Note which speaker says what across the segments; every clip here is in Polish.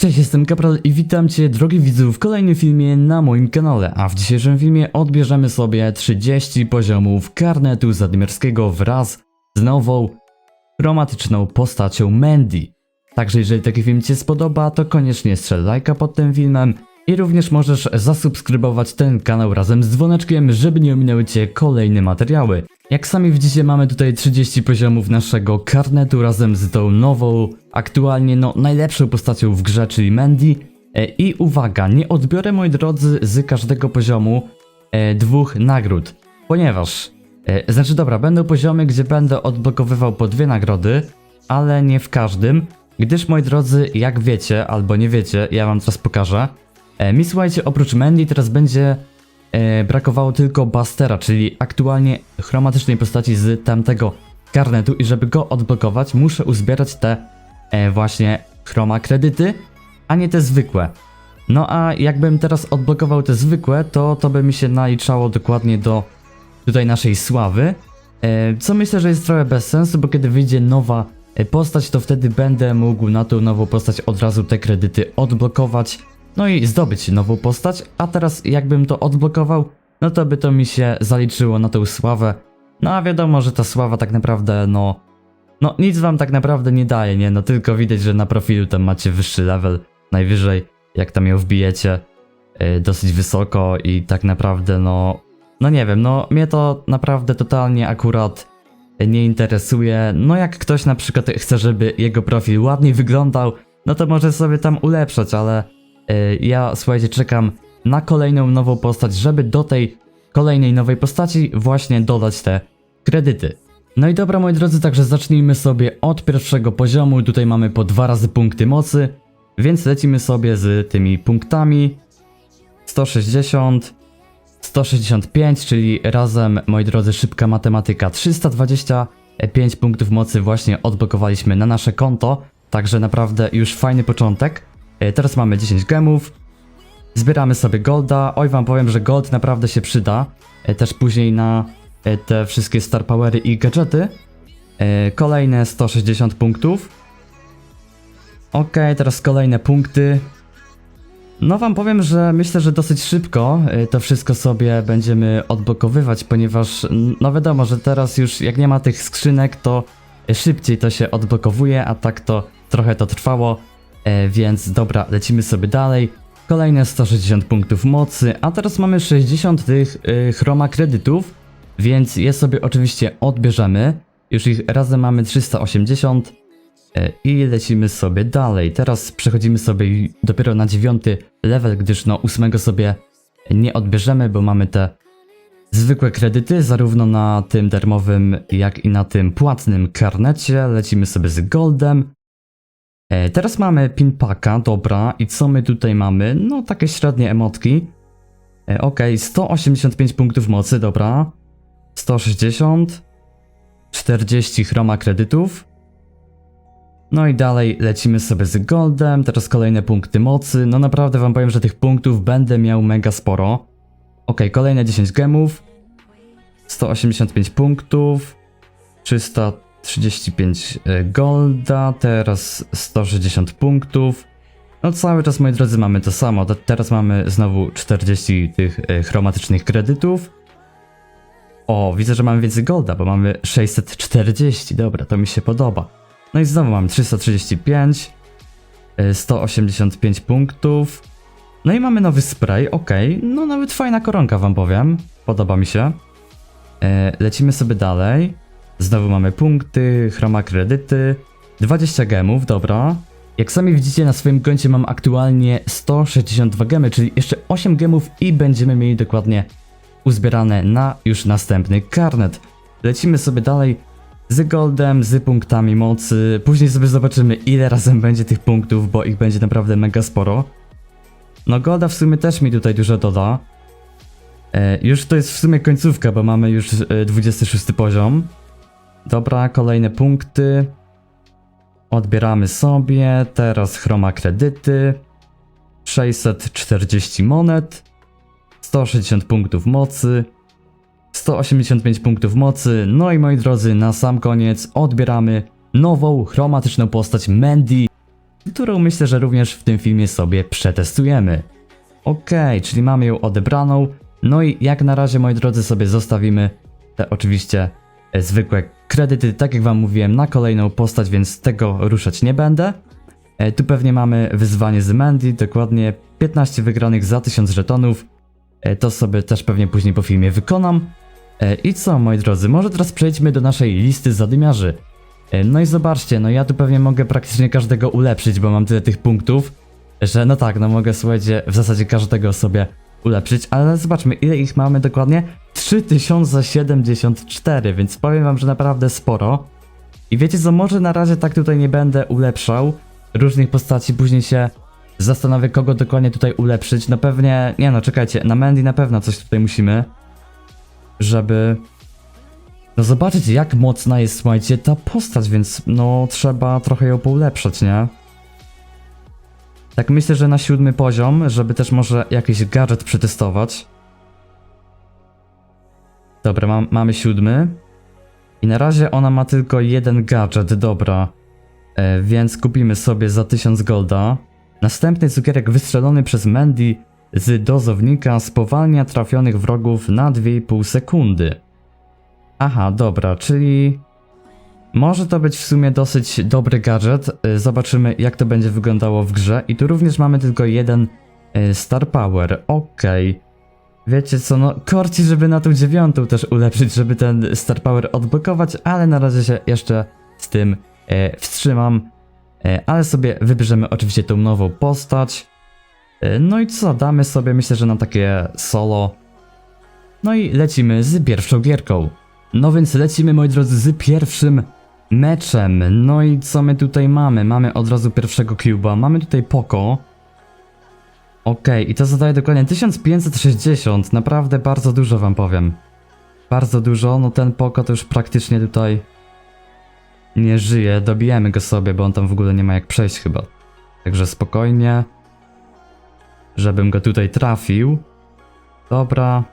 Speaker 1: Cześć, jestem Kapral i witam Cię, drogi widzu, w kolejnym filmie na moim kanale, a w dzisiejszym filmie odbierzemy sobie 30 poziomów karnetu zadmierskiego wraz z nową, chromatyczną postacią Mandy. Także jeżeli taki film Ci się spodoba, to koniecznie strzel lajka pod tym filmem i również możesz zasubskrybować ten kanał razem z dzwoneczkiem, żeby nie ominęły Cię kolejne materiały. Jak sami widzicie, mamy tutaj 30 poziomów naszego karnetu razem z tą nową, aktualnie no najlepszą postacią w grze, czyli Mandy. E, I uwaga, nie odbiorę moi drodzy z każdego poziomu e, dwóch nagród, ponieważ, e, znaczy dobra, będą poziomy, gdzie będę odblokowywał po dwie nagrody, ale nie w każdym, gdyż moi drodzy, jak wiecie albo nie wiecie, ja wam teraz pokażę. Mi słuchajcie, oprócz Mandy teraz będzie e, brakowało tylko Bastera, czyli aktualnie chromatycznej postaci z tamtego karnetu i żeby go odblokować muszę uzbierać te e, właśnie chroma kredyty, a nie te zwykłe. No a jakbym teraz odblokował te zwykłe, to to by mi się naliczało dokładnie do tutaj naszej sławy, e, co myślę, że jest trochę bez sensu, bo kiedy wyjdzie nowa e, postać, to wtedy będę mógł na tą nową postać od razu te kredyty odblokować, no i zdobyć nową postać, a teraz jakbym to odblokował, no to by to mi się zaliczyło na tą sławę. No a wiadomo, że ta sława tak naprawdę, no, no nic wam tak naprawdę nie daje, nie? No tylko widać, że na profilu tam macie wyższy level, najwyżej, jak tam ją wbijecie, yy, dosyć wysoko i tak naprawdę, no, no nie wiem, no mnie to naprawdę totalnie akurat nie interesuje. No jak ktoś na przykład chce, żeby jego profil ładniej wyglądał, no to może sobie tam ulepszać, ale ja słuchajcie, czekam na kolejną nową postać, żeby do tej kolejnej nowej postaci właśnie dodać te kredyty. No i dobra moi drodzy, także zacznijmy sobie od pierwszego poziomu. Tutaj mamy po dwa razy punkty mocy, więc lecimy sobie z tymi punktami. 160, 165, czyli razem, moi drodzy, szybka matematyka, 325 punktów mocy właśnie odblokowaliśmy na nasze konto, także naprawdę już fajny początek. E, Teraz mamy 10 gemów, zbieramy sobie golda, oj wam powiem, że gold naprawdę się przyda, e, też później na e, te wszystkie star powery i gadżety. Kolejne 160 punktów. Ok, teraz kolejne punkty. No wam powiem, że myślę, że dosyć szybko to wszystko sobie będziemy odblokowywać, ponieważ no wiadomo, że teraz już jak nie ma tych skrzynek, to szybciej to się odblokowuje, a tak to trochę to trwało, e, więc dobra, lecimy sobie dalej. Kolejne 160 punktów mocy, a teraz mamy 60 tych y, chroma kredytów, więc je sobie oczywiście odbierzemy. Już ich razem mamy 380. E, I lecimy sobie dalej. Teraz przechodzimy sobie dopiero na dziewiąty level, gdyż no ósmego sobie nie odbierzemy, bo mamy te zwykłe kredyty, zarówno na tym darmowym, jak i na tym płatnym karnecie. Lecimy sobie z goldem. E, teraz mamy pinpaka, dobra, i co my tutaj mamy? No, takie średnie emotki. E, okej, okay, 185 punktów mocy, dobra. 160. 40 chroma kredytów. No i dalej lecimy sobie z goldem, teraz kolejne punkty mocy. No naprawdę wam powiem, że tych punktów będę miał mega sporo. Ok, kolejne 10 gemów. 185 punktów. 300 35 e, golda, teraz 160 punktów. No cały czas, moi drodzy, mamy to samo. Teraz mamy znowu 40 tych e, chromatycznych kredytów. O, widzę, że mamy więcej golda, bo mamy 640. Dobra, to mi się podoba. No i znowu mamy 335, 185 punktów. No i mamy nowy spray, ok. No nawet fajna koronka wam powiem. Podoba mi się. E, lecimy sobie dalej. Znowu mamy punkty, chroma kredyty, 20 gemów, dobra. Jak sami widzicie na swoim koncie mam aktualnie 162 gemy, czyli jeszcze 8 gemów i będziemy mieli dokładnie uzbierane na już następny karnet. Lecimy sobie dalej z goldem, z punktami mocy. Później sobie zobaczymy ile razem będzie tych punktów, bo ich będzie naprawdę mega sporo. No golda w sumie też mi tutaj dużo doda. E, już to jest w sumie końcówka, bo mamy już e, 26 poziom. Dobra, kolejne punkty. Odbieramy sobie. Teraz chroma kredyty. 640 monet. 160 punktów mocy. 185 punktów mocy. No i moi drodzy, na sam koniec odbieramy nową chromatyczną postać Mandy. którą myślę, że również w tym filmie sobie przetestujemy. Okej, czyli mamy ją odebraną. No i jak na razie, moi drodzy, sobie zostawimy te oczywiście zwykłe kredyty, tak jak wam mówiłem, na kolejną postać, więc tego ruszać nie będę. E, Tu pewnie mamy wyzwanie z Mandy, dokładnie 15 wygranych za 1000 żetonów. E, To sobie też pewnie później po filmie wykonam. E, I co, moi drodzy, może teraz przejdźmy do naszej listy zadymiarzy. E, No i zobaczcie, no ja tu pewnie mogę praktycznie każdego ulepszyć, bo mam tyle tych punktów, że no tak, no mogę, słuchajcie, w zasadzie każdego sobie ulepszyć, ale zobaczmy, ile ich mamy dokładnie? 3074, więc powiem wam, że naprawdę sporo. I wiecie co, może na razie tak tutaj nie będę ulepszał różnych postaci, później się zastanowię, kogo dokładnie tutaj ulepszyć. No pewnie, nie no, czekajcie, na Mandy na pewno coś tutaj musimy, żeby no zobaczyć jak mocna jest, słuchajcie, ta postać, więc no trzeba trochę ją poulepszać, nie? Tak myślę, że na siódmy poziom, żeby też może jakiś gadżet przetestować. Dobra, mam, mamy siódmy. I na razie ona ma tylko jeden gadżet, dobra. E, więc kupimy sobie za 1000 golda. Następny cukierek wystrzelony przez Mandy z dozownika spowalnia trafionych wrogów na 2,5 sekundy. Aha, dobra, czyli może to być w sumie dosyć dobry gadżet. Y, Zobaczymy jak to będzie wyglądało w grze. I tu również mamy tylko jeden y, Star Power. Okej. Wiecie co, no korci, żeby na tą dziewiątą też ulepszyć, żeby ten Star Power odblokować, ale na razie się jeszcze z tym e, wstrzymam. E, ale sobie wybierzemy oczywiście tą nową postać. E, no i co, damy sobie myślę, że na takie solo. No i lecimy z pierwszą gierką. No więc lecimy moi drodzy z pierwszym meczem. No i co my tutaj mamy? Mamy od razu pierwszego cuba, mamy tutaj Poco. Okej, i to zadaje dokładnie 1560, naprawdę bardzo dużo wam powiem. Bardzo dużo, no ten Poco to już praktycznie tutaj nie żyje, dobijemy go sobie, bo on tam w ogóle nie ma jak przejść chyba. Także spokojnie. Żebym go tutaj trafił. Dobra.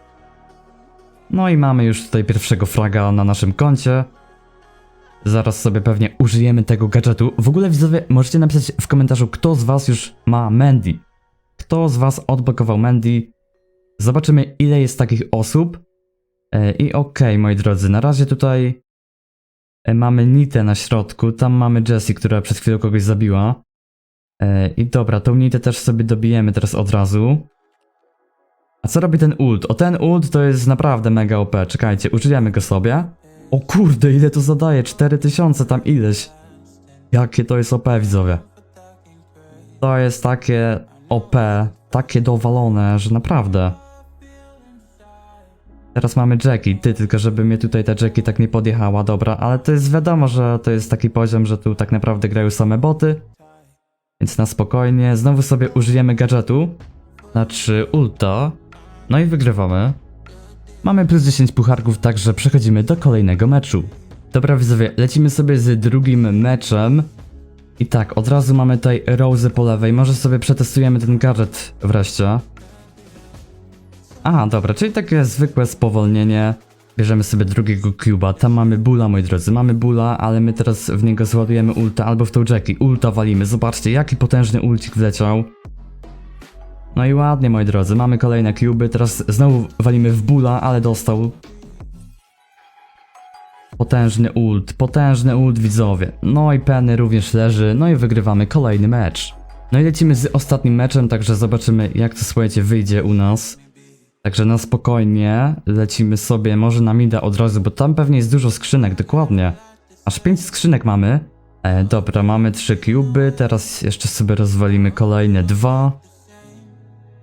Speaker 1: No i mamy już tutaj pierwszego fraga na naszym koncie. Zaraz sobie pewnie użyjemy tego gadżetu. W ogóle widzowie, możecie napisać w komentarzu, kto z was już ma Mandy. Kto z was odblokował Mandy? Zobaczymy, ile jest takich osób. E, I okej, moi drodzy, na razie tutaj e, mamy Nitę na środku. Tam mamy Jessie, która przed chwilą kogoś zabiła. E, I dobra, tą Nitę też sobie dobijemy teraz od razu. A co robi ten ult? O ten ult to jest naprawdę mega OP. Czekajcie, użyjemy go sobie. O kurde, ile to zadaje? 4000 tam ileś. Jakie to jest OP, widzowie. To jest takie OP, takie dowalone, że naprawdę. Teraz mamy Jackie, ty, tylko żeby mnie tutaj ta Jackie tak nie podjechała, dobra, ale to jest wiadomo, że to jest taki poziom, że tu tak naprawdę grają same boty. Więc na spokojnie, znowu sobie użyjemy gadżetu. Znaczy ulta. No i wygrywamy. Mamy plus 10 pucharków, także przechodzimy do kolejnego meczu. Dobra widzowie, lecimy sobie z drugim meczem. I tak, od razu mamy tutaj Rose po lewej, może sobie przetestujemy ten gadżet wreszcie. Aha, dobra, czyli takie zwykłe spowolnienie. Bierzemy sobie drugiego cuba, tam mamy bula moi drodzy, mamy bula, ale my teraz w niego zładujemy ulta albo w tą Jackie. Ulta walimy, zobaczcie jaki potężny ulcik wleciał. No i ładnie, moi drodzy, mamy kolejne cuby, teraz znowu walimy w bula, ale dostał. Potężny ult, potężny ult widzowie. No i Penny również leży, no i wygrywamy kolejny mecz. No i lecimy z ostatnim meczem, także zobaczymy jak to słuchajcie wyjdzie u nas. Także na spokojnie lecimy sobie może na mida od razu, bo tam pewnie jest dużo skrzynek, dokładnie. Aż 5 skrzynek mamy. E, dobra, mamy 3 cuby, teraz jeszcze sobie rozwalimy kolejne dwa.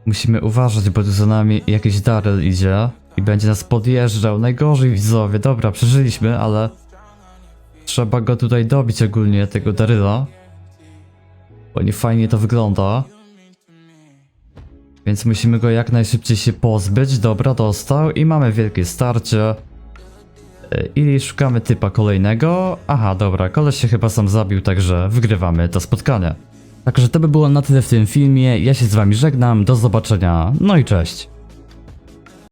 Speaker 1: Musimy uważać, bo tu za nami jakiś Daryl idzie i będzie nas podjeżdżał. Najgorzej widzowie, dobra, przeżyliśmy, ale trzeba go tutaj dobić ogólnie, tego Daryla. Bo nie fajnie to wygląda. Więc musimy go jak najszybciej się pozbyć. Dobra, dostał i mamy wielkie starcie. E, I szukamy typa kolejnego. Aha, dobra, koleś się chyba sam zabił, także wygrywamy to spotkanie. Także to by było na tyle w tym filmie. Ja się z wami żegnam, do zobaczenia, no i cześć.